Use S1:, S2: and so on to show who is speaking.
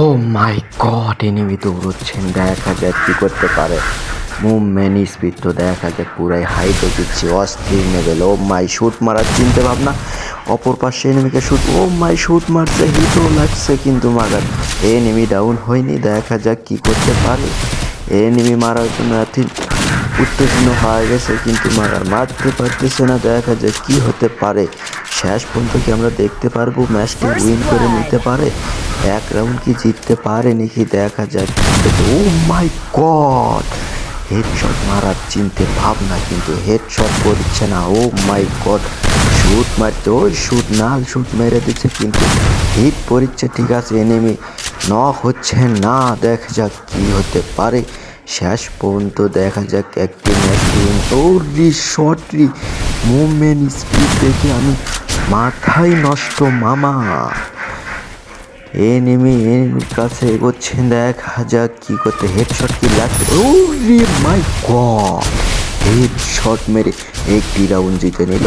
S1: ও মাই god enemy দৌড়চ্ছেন দেখা যাক কি করতে পারে। মুভমেন্ট স্পিড তো দেখা যাক পুরাই হাইট দিচ্ছে। অস্থির লেভেল ও মাই শুট মারার চিন্তা ভাবনা। অপর পাশে এনিমিকে শুট ও মাই শুট মারছে। হিটও লাগছে কিন্তু মাগার এনিমি ডাউন হয়নি। দেখা যাক কি করতে পারে। এনিমি মারার জন্য এত উত্তেজনা হয়ে গেছে কিন্তু মারার। মারতে পারতেছে না। দেখা যাক কি হতে পারে। শেষ পর্যন্ত কি আমরা দেখতে পারব? ম্যাচটি উইন করে নিতে পারে? এক রাউন্ড কি জিততে পারে নাকি দেখা যাক। ও মাই গড হেডশট মারার চিনতে ভাবনা কিন্তু হেডশট করছে না। ও মাই গড শুট মারতে ওই শুট নাল শুট মেরে দিচ্ছে কিন্তু হিট পড়ছে ঠিক আছে এনিমি ন হচ্ছে না। দেখা যাক কি হতে পারে। শেষ পর্যন্ত দেখা যাক একটি ম্যাচ ও রি শর্ট রি মুভমেন্ট স্পিড দেখে আমি মাথায় নষ্ট মামা। এনিমি এনিমির কাছে এগোচ্ছেন দেখ যাক কি করতে হেডশট কি লাগছে। ও রে মাই গড হেডশট মেরে একটি রাউন্ড জিতে নিল।